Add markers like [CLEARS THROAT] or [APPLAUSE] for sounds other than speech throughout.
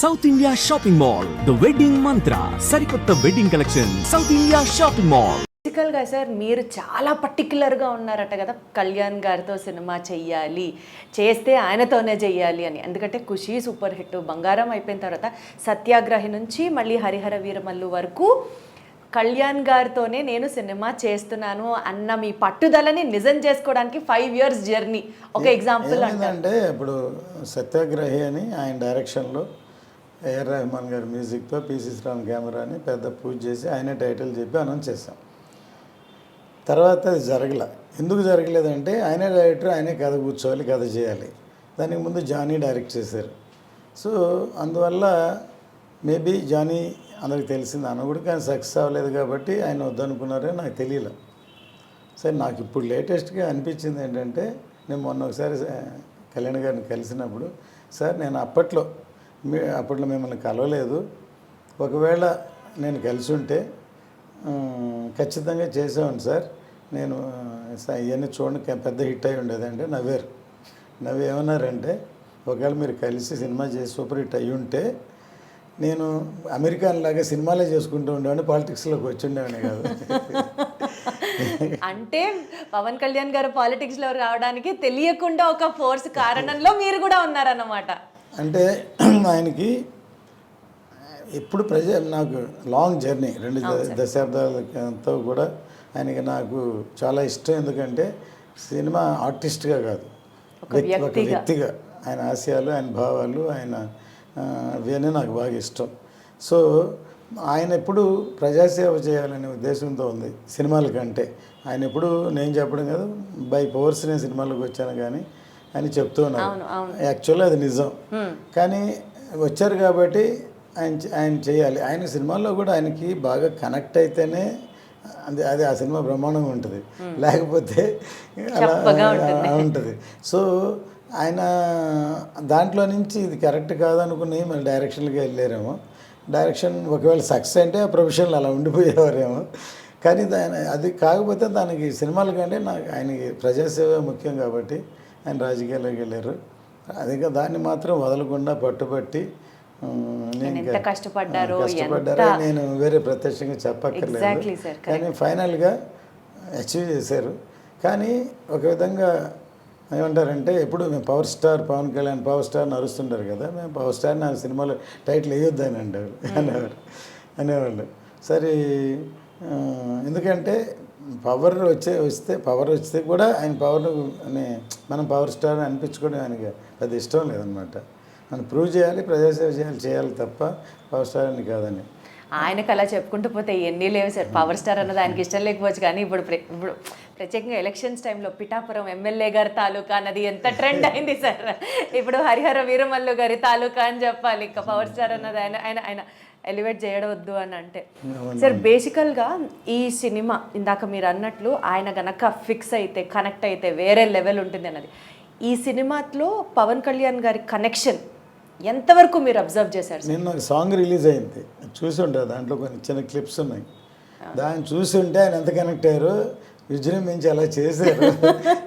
South India shopping mall the wedding Mantra సరికొత్త wedding collection South India shopping mall బేసికల్గా sir మీరు చాలా పర్టికులర్గా ఉన్నారట కదా కళ్యాణ్ గారితో సినిమా చెయ్యాలి చేస్తే ఆయనతోనే చెయ్యాలి అని. ఎందుకంటే ఖుషి సూపర్ హిట్ బంగారం అయిపోయిన తర్వాత సత్యాగ్రహి నుంచి మళ్ళీ హరిహర వీరమల్లు వరకు కళ్యాణ్ గారితోనే నేను సినిమా చేస్తున్నాను అన్న మీ పట్టుదలని నిజం చేసుకోవడానికి ఫైవ్ ఇయర్స్ జర్నీ ఒక ఎగ్జాంపుల్ ఏమైందంటే ఇప్పుడు సత్యాగ్రహి అని ఆయన డైరెక్షన్లో ఏఆర్ రెహమాన్ గారి మ్యూజిక్తో పిసి శ్రామ్ కెమెరాని పెద్ద పూజ చేసి ఆయనే టైటిల్ చెప్పి అనౌన్స్ చేశాం. తర్వాత అది జరగల. ఎందుకు జరగలేదంటే ఆయనే డైరెక్టర్ ఆయనే కథ కూర్చోవాలి కథ చేయాలి. దానికి ముందు జానీ డైరెక్ట్ చేశారు. సో అందువల్ల మేబీ జానీ అందరికి తెలిసింది అన్న కూడా కానీ సక్సెస్ అవ్వలేదు కాబట్టి ఆయన వద్దనుకున్నారో నాకు తెలియలే. సరే నాకు ఇప్పుడు లేటెస్ట్గా అనిపించింది ఏంటంటే నేను మొన్న ఒకసారి కళ్యాణ్ గారిని కలిసినప్పుడు సార్ నేను అప్పట్లో మీ అప్పట్లో మిమ్మల్ని కలవలేదు. ఒకవేళ నేను కలిసి ఉంటే ఖచ్చితంగా చేసేవాడిని సార్. నేను ఇవన్నీ చూడండి పెద్ద హిట్ అయి ఉండేదంటే నవ్వారు. నవ్వు ఏమన్నారంటే ఒకవేళ మీరు కలిసి సినిమా చేసి సూపర్ హిట్ అయ్యి ఉంటే నేను అమెరికన్ లాగా సినిమాలే చేసుకుంటూ ఉండేవాడిని పాలిటిక్స్లోకి వచ్చిండేవాడిని కాదు. అంటే పవన్ కళ్యాణ్ గారు పాలిటిక్స్లో రావడానికి తెలియకుండా ఒక ఫోర్స్ కారణంలో మీరు కూడా ఉన్నారన్నమాట. అంటే [CLEARS THROAT] ఆయనకి ఎప్పుడు ప్రజ నాకు లాంగ్ జర్నీ రెండు దశాబ్దాలతో కూడా ఆయనకి నాకు చాలా ఇష్టం. ఎందుకంటే సినిమా ఆర్టిస్ట్గా కాదు. ఒక వ్యక్తిగా. ఆయన ఆశయాలు ఆయన భావాలు ఆయన ఇవన్నీ నాకు బాగా ఇష్టం. సో ఆయన ఎప్పుడు ప్రజాసేవ చేయాలనే ఉద్దేశంతో ఉంది సినిమాల కంటే. ఆయన ఎప్పుడు నేను చెప్పడం కాదు బై పవర్స్ నేను సినిమాలకు వచ్చాను కానీ అని చెప్తూ ఉన్నారు. యాక్చువల్లీ అది నిజం. కానీ వచ్చారు కాబట్టి ఆయన ఆయన చేయాలి. ఆయన సినిమాల్లో కూడా ఆయనకి బాగా కనెక్ట్ అయితేనే అది అది ఆ సినిమా బ్రహ్మాండంగా ఉంటుంది. లేకపోతే అలా ఉంటుంది. సో ఆయన దాంట్లో నుంచి ఇది కరెక్ట్ కాదనుకుని మళ్ళీ డైరెక్షన్కి వెళ్ళారేమో. డైరెక్షన్ ఒకవేళ సక్సెస్ అంటే ఆ ప్రొఫెషన్లో అలా ఉండిపోయేవారేమో. కానీ దాని అది కాకపోతే దానికి సినిమాల కంటే నాకు ఆయనకి ప్రజాసేవ ముఖ్యం కాబట్టి ఆయన రాజకీయాల్లోకి వెళ్ళారు. అది దాన్ని మాత్రం వదలకుండా పట్టుబట్టి ఎంత కష్టపడ్డారో, కష్టపడ్డారో నేను వేరే ప్రత్యక్షంగా చెప్పక్కర్లేదు. కానీ ఫైనల్గా అచీవ్ చేశారు. కానీ ఒక విధంగా ఏమంటారంటే ఎప్పుడు మేము power star Pavan Kalyan power star నరుస్తుంటారు కదా మేము పవర్ స్టార్ నా సినిమాలో టైటిల్ వేయొద్దు అని అంటారు. అనేవారు అనేవాళ్ళు. సరే ఆ, ఎందుకంటే పవర్ వచ్చే వస్తే పవర్ వస్తే కూడా ఆయన పవర్ అని మనం పవర్ స్టార్ అని అనిపించుకోవడం ఆయనకి పెద్ద ఇష్టం లేదనమాట మనం ప్రూవ్ చేయాలి ప్రజాసేవ చేయాలి చేయాలి తప్ప పవర్ స్టార్ అని కాదని. ఆయనకు అలా చెప్పుకుంటూ పోతే ఎన్ని లేవు సార్. పవర్ స్టార్ అన్నది ఆయనకి ఇష్టం లేకపోవచ్చు కానీ ఇప్పుడు ఇప్పుడు ప్రత్యేకంగా ఎలక్షన్స్ టైంలో పిఠాపురం ఎమ్మెల్యే గారి తాలూకా అన్నది ఎంత ట్రెండ్ అయింది సార్. ఇప్పుడు హరిహర వీరమల్లు గారి తాలూకా అని చెప్పాలి. ఇంకా పవర్ స్టార్ అన్నది ఆయన ఆయన ఆయన ఎలివేట్ చేయడవద్దు అని అంటే. సార్ బేసికల్గా ఈ సినిమా ఇందాక మీరు అన్నట్లు ఆయన గనక ఫిక్స్ అయితే కనెక్ట్ అయితే వేరే లెవెల్ ఉంటుంది అన్నది. ఈ సినిమాలో పవన్ కళ్యాణ్ గారి కనెక్షన్ ఎంతవరకు మీరు అబ్జర్వ్ చేశారు నిన్న ఒక సాంగ్ రిలీజ్ అయింది. చూసి ఉంటారు దాంట్లో కొన్ని చిన్న క్లిప్స్ ఉన్నాయి. దాన్ని చూసి ఉంటే ఆయన ఎంత కనెక్ట్ అయ్యారు? విజృంభించి అలా చేశారు.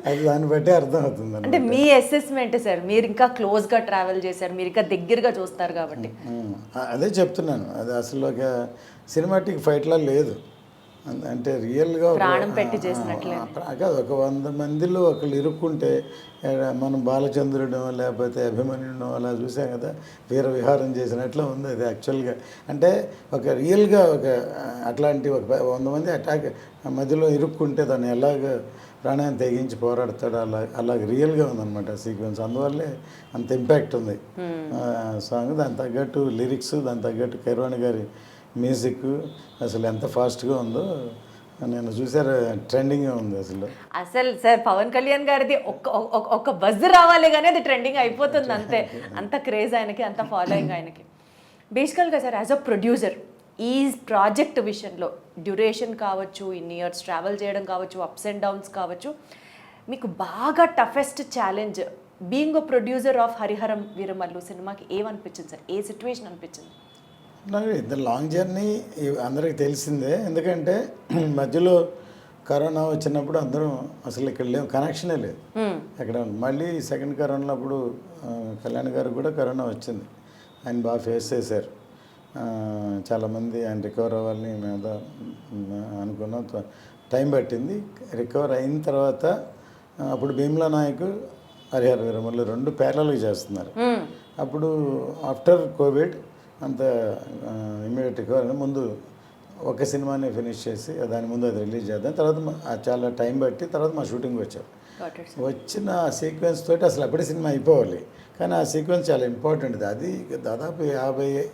అది దాన్ని బట్టి అర్థం అవుతుంది అంటే మీ అసెస్మెంట్ సార్ మీరు ఇంకా క్లోజ్గా ట్రావెల్ చేశారు మీరు ఇంకా దగ్గరగా చూస్తారు కాబట్టి. అదే చెప్తున్నాను. అది అసలు ఒక సినిమాటిక్ ఫైట్లా లేదు. అంటే రియల్గా ఒక- ప్రాణం పెట్టి చేసినట్లే. కాదు ఒక వంద మందిలో ఒకళ్ళు ఇరుక్కుంటే మనం బాలచంద్రుడు లేకపోతే అభిమన్యుడు అలా చూసాం కదా వీర విహారం చేసినట్లు ఉంది అది యాక్చువల్గా. అంటే ఒక రియల్గా ఒక అట్లాంటి ఒక వంద మంది అటాక్ మధ్యలో ఇరుక్కుంటే దాన్ని ఎలాగ ప్రాణాన్ని తెగించి పోరాడతాడు అలా అలాగ రియల్గా ఉందన్నమాట సీక్వెన్స్. అందువల్లే అంత ఇంపాక్ట్ ఉంది. సాంగ్ దాని తగ్గట్టు లిరిక్స్ దాని తగ్గట్టు కైర్వాణి గారి మ్యూజిక్ అసలు ఎంత ఫాస్ట్గా ఉందో నేను చూసారు ట్రెండింగ్గా ఉంది అసలు. అసలు సార్ పవన్ కళ్యాణ్ గారిది ఒక్క ఒక్క- బజ్ రావాలి కానీ అది ట్రెండింగ్ అయిపోతుంది అంతే. అంత క్రేజ్ ఆయనకి అంత ఫాలోయింగ్ ఆయనకి. బేసికల్గా సార్ యాజ్ అ ప్రొడ్యూసర్ ఈ ప్రాజెక్ట్ విషయంలో డ్యూరేషన్ కావచ్చు ఇన్ని ఇయర్స్ ట్రావెల్ చేయడం కావచ్చు అప్స్ అండ్ డౌన్స్ కావచ్చు మీకు బాగా toughest challenge being producer of Hariharam Veeramallu సినిమాకి ఏమనిపించింది సార్? ఏ సిచ్యువేషన్ అనిపించింది? నాకు ఇది లాంగ్ జర్నీ అందరికీ తెలిసిందే. ఎందుకంటే [CLEARS THROAT] మధ్యలో కరోనా వచ్చినప్పుడు అందరం అసలు ఇక్కడ లేవు కనెక్షనే లేదు. ఎక్కడ మళ్ళీ సెకండ్ కరోనా అప్పుడు కళ్యాణ్ గారు కూడా కరోనా వచ్చింది. ఆయన బాగా ఫేస్ చేశారు. చాలామంది ఆయన రికవర్ అవ్వాలని మేము అనుకున్నాం. టైం పట్టింది. రికవర్ అయిన తర్వాత అప్పుడు భీమ్లా నాయక్ హరిహర వీరమల్లు రెండు ప్యారలల్గా చేస్తున్నారు. అప్పుడు ఆఫ్టర్ కోవిడ్ అంత అయిన ముందు ఒక సినిమాని ఫినిష్ చేసి దాని ముందు అది రిలీజ్ చేద్దాం. తర్వాత చాలా టైం బట్టి తర్వాత మా షూటింగ్ వచ్చారు. వచ్చిన సీక్వెన్స్ తోటి అసలు అప్పుడే సినిమా అయిపోవాలి. కానీ ఆ సీక్వెన్స్ చాలా ఇంపార్టెంట్ అది దాదాపు యాభై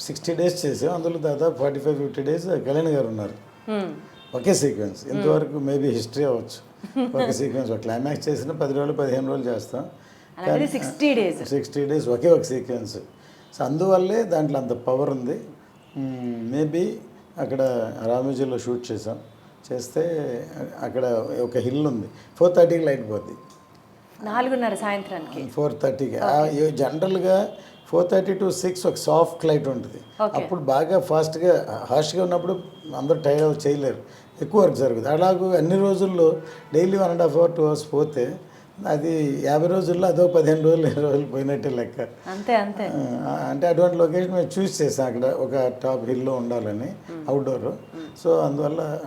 సిక్స్టీ డేస్ చేసాం. అందులో దాదాపు forty five fifty days Kalyan గారు ఉన్నారు. మ్మ్. ఒకే సీక్వెన్స్. ఇంతవరకు మేబీ హిస్టరీ అవ్వచ్చు. ఒక [LAUGHS] సీక్వెన్స్. ఒక క్లైమాక్స్ చేసిన పది రోజులు పదిహేను రోజులు చేస్తాం. సిక్స్టీ డేస్ ఒకే ఒక సీక్వెన్స్. సో అందువల్లే దాంట్లో అంత పవర్ ఉంది. మేబీ అక్కడ రామోజీలో షూట్ చేసాం చేస్తే అక్కడ ఒక హిల్ ఉంది. ఫోర్ థర్టీకి లైట్ పోద్ది. నాలుగున్నర సాయంత్రానికి. ఫోర్ థర్టీకి. జనరల్గా ఫోర్ థర్టీ టు సిక్స్ ఒక సాఫ్ట్ లైట్ ఉంటుంది. అప్పుడు బాగా ఫాస్ట్గా హార్ష్గా ఉన్నప్పుడు అందరూ టైర్ చేయలేరు. ఎక్కువ వర్క్ జరుగుతుంది. అలాగూ అన్ని రోజుల్లో daily one and half hour two hours పోతే అది యాభై రోజుల్లో అదో పదిహేను రోజులు ఇరవై రోజులు పోయినట్టే లెక్క. అంతే అంతే. అంటే అటువంటి లొకేషన్ మేము చూస్ చేసాం అక్కడ ఒక టాప్ హిల్లో ఉండాలని అవుట్డోర్. సో అందువల్ల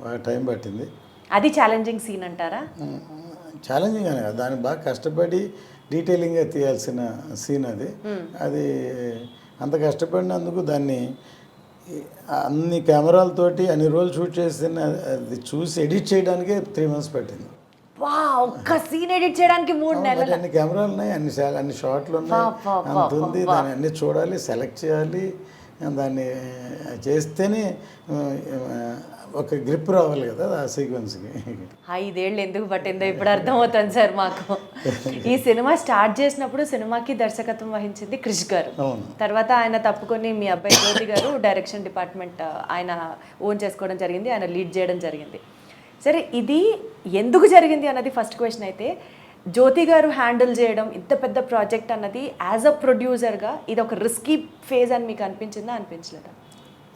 బాగా టైం పట్టింది. అది ఛాలెంజింగ్ సీన్ అంటారా? ఛాలెంజింగ్ అని కాదు దాన్ని బాగా కష్టపడి డీటెయిలింగ్గా తీయాల్సిన సీన్ అది. అది అంత కష్టపడినందుకు దాన్ని అన్ని కెమెరాలతోటి అన్ని రోజులు షూట్ చేసిన అది చూసి ఎడిట్ చేయడానికే త్రీ మంత్స్ పట్టింది. వా ఒక్క సీన్ ఎడిట్ చేయడానికి మూడు నెలలు. అన్ని కెమెరాలు ఉన్నాయి అన్ని అన్ని షాట్లు ఉన్నాయి. అంత ఉంది దాన్ని అన్ని చూడాలి సెలెక్ట్ చేయాలి దాన్ని చేస్తేనే ఒక గ్రిప్ రావాలి కదా ఆ సీక్వెన్స్కి ఐదేళ్ళు ఎందుకు పట్టిందో ఇప్పుడు అర్థమవుతుంది సార్ మాకు. ఈ సినిమా స్టార్ట్ చేసినప్పుడు సినిమాకి దర్శకత్వం వహించింది క్రిష్ గారు. తర్వాత ఆయన తప్పుకొని మీ అబ్బాయి జ్యోతి గారు డైరెక్షన్ డిపార్ట్మెంట్ ఆయన ఓన్ చేసుకోవడం జరిగింది ఆయన లీడ్ చేయడం జరిగింది. సరే ఇది ఎందుకు జరిగింది అన్నది ఫస్ట్ క్వశ్చన్ అయితే జ్యోతి గారు హ్యాండిల్ చేయడం ఇంత పెద్ద ప్రాజెక్ట్ అన్నది యాజ్ అ ప్రొడ్యూసర్గా ఇది ఒక రిస్కీ ఫేజ్ అని మీకు అనిపించిందా? అనిపించలేదా?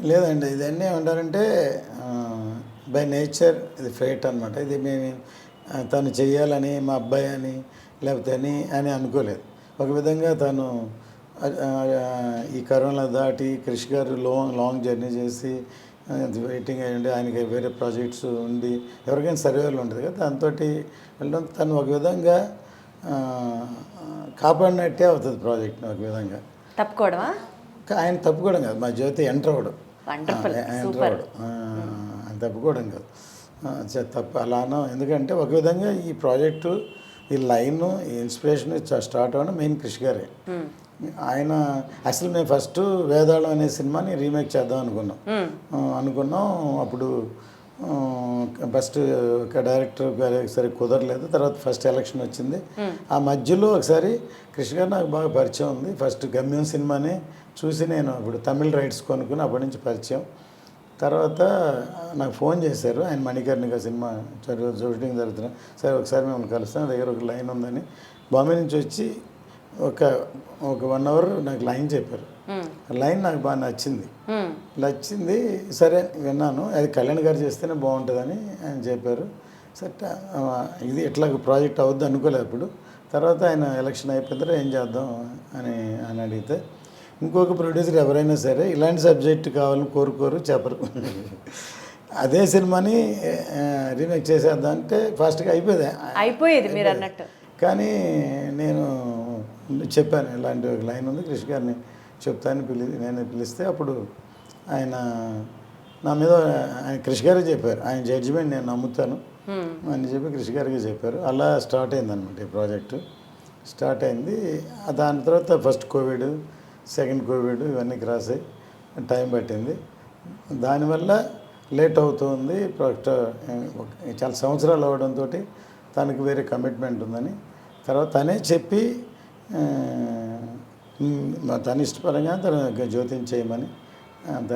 లేదండి ఇదన్నీ ఏమంటారంటే బై నేచర్ ఇది ఫేట్ అనమాట ఇది మేము తను చేయాలని మా అబ్బాయి అని లేకపోతే అని అని అనుకోలేదు. ఒక విధంగా తను ఈ కరోనా దాటి క్రిష్ గారు లాంగ్ లాంగ్ జర్నీ చేసి వెయిటింగ్ అయ్యండి ఆయనకి వేరే ప్రాజెక్ట్స్ ఉండి ఎవరికైనా సర్వేలు ఉంటుంది కదా. దాంతో వెళ్ళడం తను ఒక విధంగా కాపాడినట్టే అవుతుంది ప్రాజెక్ట్ని ఒక విధంగా. తప్పుకోవడమా? ఆయన తప్పుకోవడం కాదు. మా జ్యోతి ఎంటర్ అవ్వడం. ఎంటర్. అవ్వడం. ఆయన తప్పుకోవడం కాదు. తప్పు అలానో ఎందుకంటే ఒక విధంగా ఈ ప్రాజెక్టు ఈ లైన్ ఈ ఇన్స్పిరేషన్ స్టార్ట్ అవ్వడం మెయిన్ కృషి గారే. ఆయన అసలు మేము ఫస్ట్ వేదాళం అనే సినిమాని రీమేక్ చేద్దాం అనుకున్నాం. అనుకున్నాం. అప్పుడు ఫస్ట్ ఒక డైరెక్టర్ గారు ఒకసారి కుదరలేదు. తర్వాత ఫస్ట్ ఎలక్షన్ వచ్చింది. ఆ మధ్యలో ఒకసారి కృష్ణ గారు నాకు బాగా పరిచయం ఉంది. ఫస్ట్ గమ్యం సినిమాని చూసి నేను ఇప్పుడు తమిళ రైట్స్ కొనుక్కుని అప్పటి నుంచి పరిచయం. తర్వాత నాకు ఫోన్ చేశారు. ఆయన మణికర్ణిక సినిమా షూటింగ్ జరుగుతున్నా సరే ఒకసారి మిమ్మల్ని కలుస్తాను. నా దగ్గర ఒక లైన్ ఉందని. బాంబే నుంచి వచ్చి ఒక ఒక వన్ అవర్ నాకు లైన్ చెప్పారు. లైన్ నాకు బాగా నచ్చింది. నచ్చింది సరే విన్నాను. అది కళ్యాణ్ గారు చేస్తేనే బాగుంటుందని ఆయన చెప్పారు. సరే ఇది ఇట్లా ప్రాజెక్ట్ అవుద్ది అనుకోలేదు అప్పుడు. తర్వాత ఆయన ఎలక్షన్ అయిపోయిన తర్వాత ఏం చేద్దాం అని అని అడిగితే ఇంకొక ప్రొడ్యూసర్ ఎవరైనా సరే ఇలాంటి సబ్జెక్ట్ కావాలని కోరుకోరు చెప్పరు. అదే సినిమాని రీమేక్ చేసేద్దాం అంటే ఫాస్ట్గా అయిపోయింది. అయిపోయేది మీరు అన్నట్టు. కానీ నేను చెప్పాను ఇలాంటి ఒక లైన్ ఉంది. కృషి గారిని చెప్తాను పిలి నేను పిలిస్తే అప్పుడు ఆయన నా మీద ఆయన కృషి గారే చెప్పారు. ఆయన జడ్జిమెంట్ నేను నమ్ముతాను. అని చెప్పి కృషి గారికి చెప్పారు. అలా స్టార్ట్ అయింది అనమాట ఈ ప్రాజెక్టు స్టార్ట్ అయింది. దాని తర్వాత ఫస్ట్ కోవిడ్ సెకండ్ కోవిడ్ ఇవన్నీ క్రాస్ అయ్యి టైం పట్టింది. దానివల్ల లేట్ అవుతుంది. ప్రాజెక్ట్ చాలా సంవత్సరాలు అవ్వడంతో తనకి వేరే కమిట్మెంట్ ఉందని. తర్వాత తనే చెప్పి తన ఇష్టపరంగా తన జ్యోతిని చేయమని దాన్ని